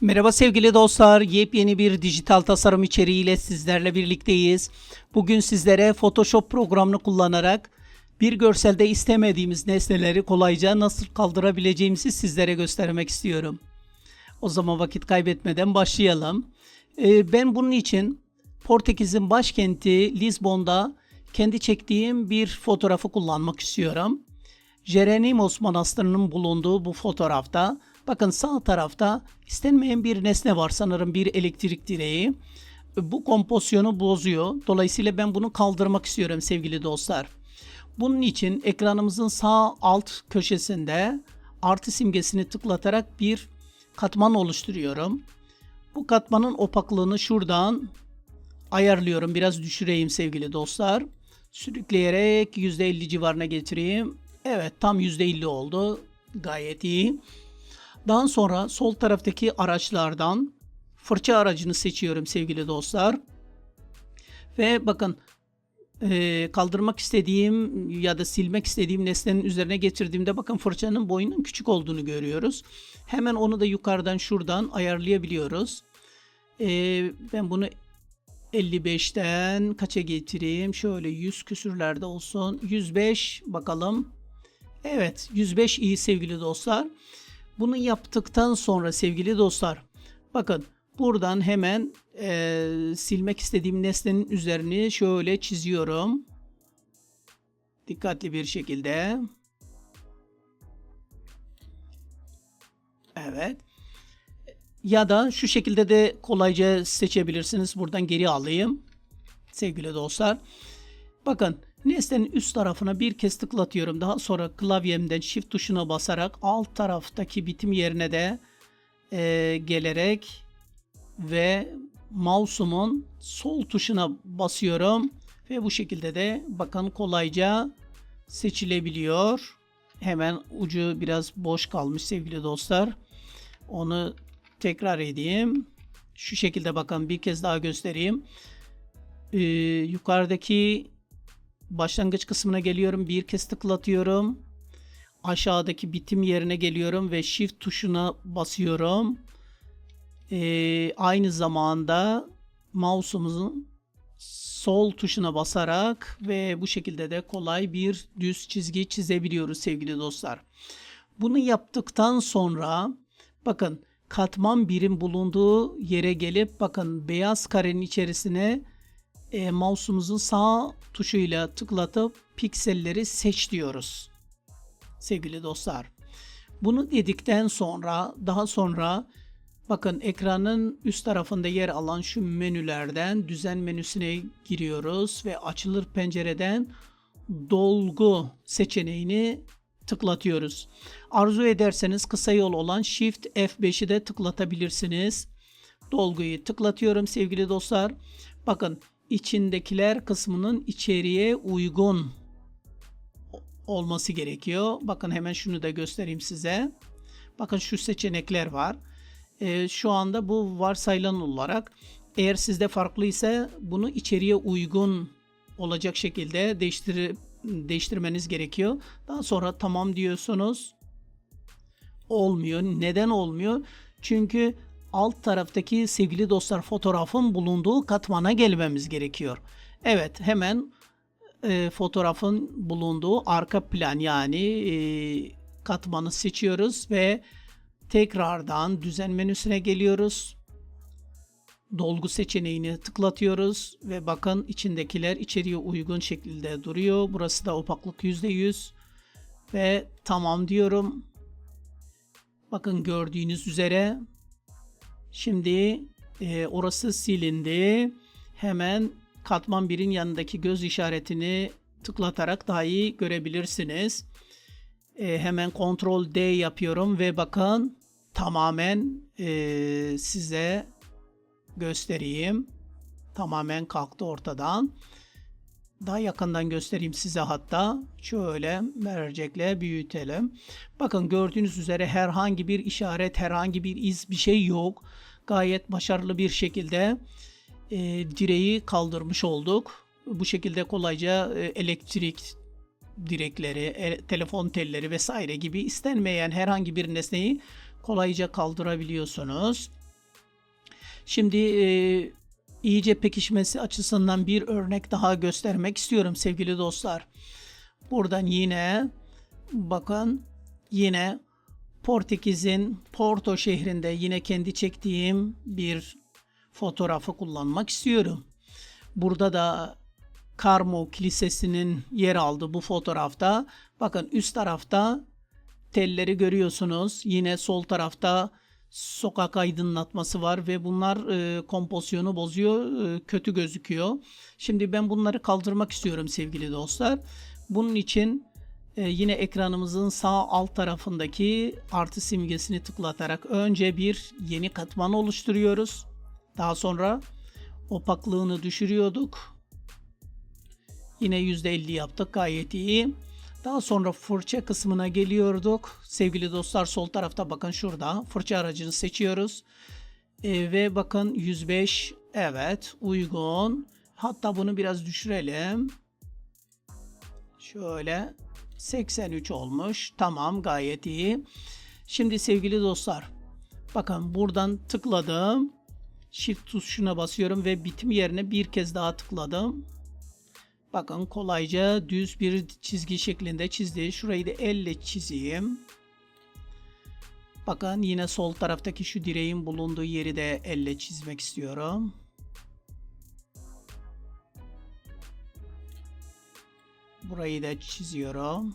Merhaba sevgili dostlar. Yepyeni bir dijital tasarım içeriğiyle sizlerle birlikteyiz. Bugün sizlere Photoshop programını kullanarak bir görselde istemediğimiz nesneleri kolayca nasıl kaldırabileceğimizi sizlere göstermek istiyorum. O zaman vakit kaybetmeden başlayalım. Ee, ben bunun için Portekiz'in başkenti Lizbon'da kendi çektiğim bir fotoğrafı kullanmak istiyorum. Jeronimos Manastırı'nın bulunduğu bu fotoğrafta bakın sağ tarafta istenmeyen bir nesne var sanırım bir elektrik direği. Bu kompozisyonu bozuyor. Dolayısıyla ben bunu kaldırmak istiyorum sevgili dostlar. Bunun için ekranımızın sağ alt köşesinde artı simgesini tıklatarak bir katman oluşturuyorum. Bu katmanın opaklığını şuradan ayarlıyorum. Biraz düşüreyim sevgili dostlar. Sürükleyerek %50 civarına getireyim. Evet tam %50 oldu. Gayet iyi. Daha sonra sol taraftaki araçlardan fırça aracını seçiyorum sevgili dostlar. Ve bakın e, kaldırmak istediğim ya da silmek istediğim nesnenin üzerine getirdiğimde bakın fırçanın boyunun küçük olduğunu görüyoruz. Hemen onu da yukarıdan şuradan ayarlayabiliyoruz. E, ben bunu 55'ten kaça getireyim? Şöyle 100 küsürlerde olsun. 105 bakalım. Evet 105 iyi sevgili dostlar. Bunu yaptıktan sonra sevgili dostlar bakın buradan hemen e, silmek istediğim nesnenin üzerini şöyle çiziyorum. Dikkatli bir şekilde. Evet. Ya da şu şekilde de kolayca seçebilirsiniz. Buradan geri alayım. Sevgili dostlar. Bakın nesnenin üst tarafına bir kez tıklatıyorum. Daha sonra klavyemden shift tuşuna basarak alt taraftaki bitim yerine de e, gelerek ve mouse'umun sol tuşuna basıyorum. Ve bu şekilde de bakın kolayca seçilebiliyor. Hemen ucu biraz boş kalmış sevgili dostlar. Onu tekrar edeyim. Şu şekilde bakın bir kez daha göstereyim. Ee, yukarıdaki başlangıç kısmına geliyorum. Bir kez tıklatıyorum. Aşağıdaki bitim yerine geliyorum ve shift tuşuna basıyorum. Ee, aynı zamanda mouse'umuzun sol tuşuna basarak ve bu şekilde de kolay bir düz çizgi çizebiliyoruz sevgili dostlar. Bunu yaptıktan sonra bakın katman birim bulunduğu yere gelip bakın beyaz karenin içerisine e, mouse'umuzun sağ tuşuyla tıklatıp pikselleri seç diyoruz. Sevgili dostlar. Bunu dedikten sonra daha sonra bakın ekranın üst tarafında yer alan şu menülerden düzen menüsüne giriyoruz ve açılır pencereden dolgu seçeneğini tıklatıyoruz. Arzu ederseniz kısa yol olan Shift F5'i de tıklatabilirsiniz. Dolguyu tıklatıyorum sevgili dostlar. Bakın içindekiler kısmının içeriye uygun olması gerekiyor. Bakın hemen şunu da göstereyim size. Bakın şu seçenekler var. Ee, şu anda bu varsayılan olarak eğer sizde farklı ise bunu içeriye uygun olacak şekilde değiştir değiştirmeniz gerekiyor. Daha sonra tamam diyorsunuz. Olmuyor. Neden olmuyor? Çünkü alt taraftaki sevgili dostlar fotoğrafın bulunduğu katmana gelmemiz gerekiyor. Evet hemen e, fotoğrafın bulunduğu arka plan yani e, katmanı seçiyoruz ve tekrardan düzen menüsüne geliyoruz. Dolgu seçeneğini tıklatıyoruz ve bakın içindekiler içeriye uygun şekilde duruyor. Burası da opaklık %100 ve tamam diyorum. Bakın gördüğünüz üzere Şimdi e, orası silindi. Hemen katman 1'in yanındaki göz işaretini tıklatarak daha iyi görebilirsiniz. E, hemen Ctrl D yapıyorum ve bakın tamamen e, size göstereyim. Tamamen kalktı ortadan. Daha yakından göstereyim size hatta. Şöyle mercekle büyütelim. Bakın gördüğünüz üzere herhangi bir işaret, herhangi bir iz bir şey yok. Gayet başarılı bir şekilde e, direği kaldırmış olduk. Bu şekilde kolayca e, elektrik direkleri, e, telefon telleri vesaire gibi istenmeyen herhangi bir nesneyi kolayca kaldırabiliyorsunuz. Şimdi e, iyice pekişmesi açısından bir örnek daha göstermek istiyorum sevgili dostlar. Buradan yine bakın yine Portekiz'in Porto şehrinde yine kendi çektiğim bir fotoğrafı kullanmak istiyorum. Burada da Carmo Kilisesi'nin yer aldığı bu fotoğrafta bakın üst tarafta telleri görüyorsunuz. Yine sol tarafta sokak aydınlatması var ve bunlar e, kompozisyonu bozuyor, e, kötü gözüküyor. Şimdi ben bunları kaldırmak istiyorum sevgili dostlar. Bunun için e, yine ekranımızın sağ alt tarafındaki artı simgesini tıklatarak önce bir yeni katman oluşturuyoruz. Daha sonra opaklığını düşürüyorduk. Yine %50 yaptık gayet iyi. Daha sonra fırça kısmına geliyorduk. Sevgili dostlar sol tarafta bakın şurada fırça aracını seçiyoruz. E, ve bakın 105 evet uygun. Hatta bunu biraz düşürelim. Şöyle 83 olmuş. Tamam gayet iyi. Şimdi sevgili dostlar bakın buradan tıkladım. Shift tuşuna basıyorum ve bitim yerine bir kez daha tıkladım. Bakın kolayca düz bir çizgi şeklinde çizdi. Şurayı da elle çizeyim. Bakın yine sol taraftaki şu direğin bulunduğu yeri de elle çizmek istiyorum. Burayı da çiziyorum.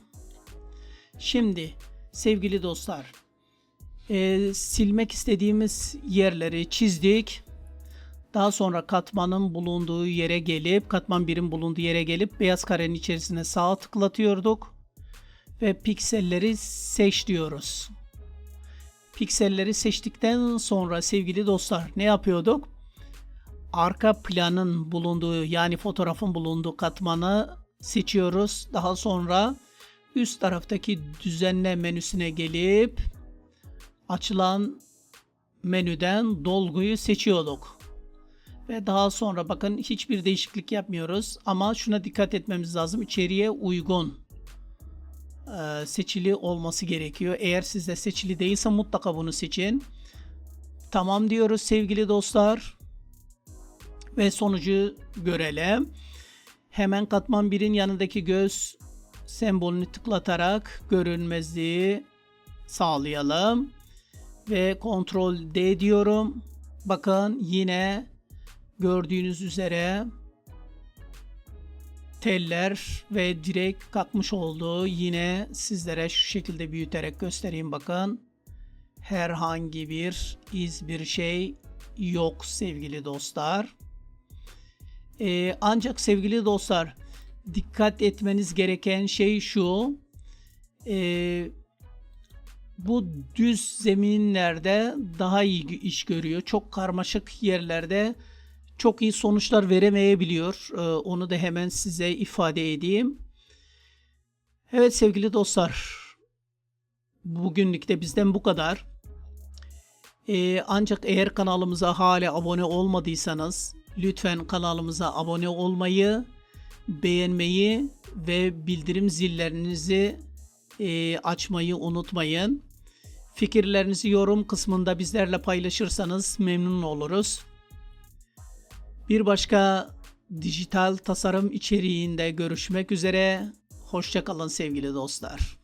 Şimdi sevgili dostlar e, silmek istediğimiz yerleri çizdik. Daha sonra katmanın bulunduğu yere gelip katman birim bulunduğu yere gelip beyaz karenin içerisine sağ tıklatıyorduk ve pikselleri seç diyoruz. Pikselleri seçtikten sonra sevgili dostlar ne yapıyorduk? Arka planın bulunduğu yani fotoğrafın bulunduğu katmanı seçiyoruz. Daha sonra üst taraftaki düzenle menüsüne gelip açılan menüden dolguyu seçiyorduk. Ve daha sonra bakın hiçbir değişiklik yapmıyoruz ama şuna dikkat etmemiz lazım. İçeriye uygun e, seçili olması gerekiyor. Eğer sizde seçili değilse mutlaka bunu seçin. Tamam diyoruz sevgili dostlar. Ve sonucu görelim. Hemen katman 1'in yanındaki göz sembolünü tıklatarak görünmezliği sağlayalım. Ve kontrol D diyorum. Bakın yine gördüğünüz üzere teller ve direk katmış olduğu yine sizlere şu şekilde büyüterek göstereyim bakın. Herhangi bir iz bir şey yok sevgili dostlar. Ee, ancak sevgili dostlar dikkat etmeniz gereken şey şu. Ee, bu düz zeminlerde daha iyi iş görüyor. Çok karmaşık yerlerde çok iyi sonuçlar veremeyebiliyor. Ee, onu da hemen size ifade edeyim. Evet sevgili dostlar. Bugünlük de bizden bu kadar. Ee, ancak eğer kanalımıza hala abone olmadıysanız lütfen kanalımıza abone olmayı, beğenmeyi ve bildirim zillerinizi e, açmayı unutmayın. Fikirlerinizi yorum kısmında bizlerle paylaşırsanız memnun oluruz. Bir başka dijital tasarım içeriğinde görüşmek üzere. Hoşçakalın sevgili dostlar.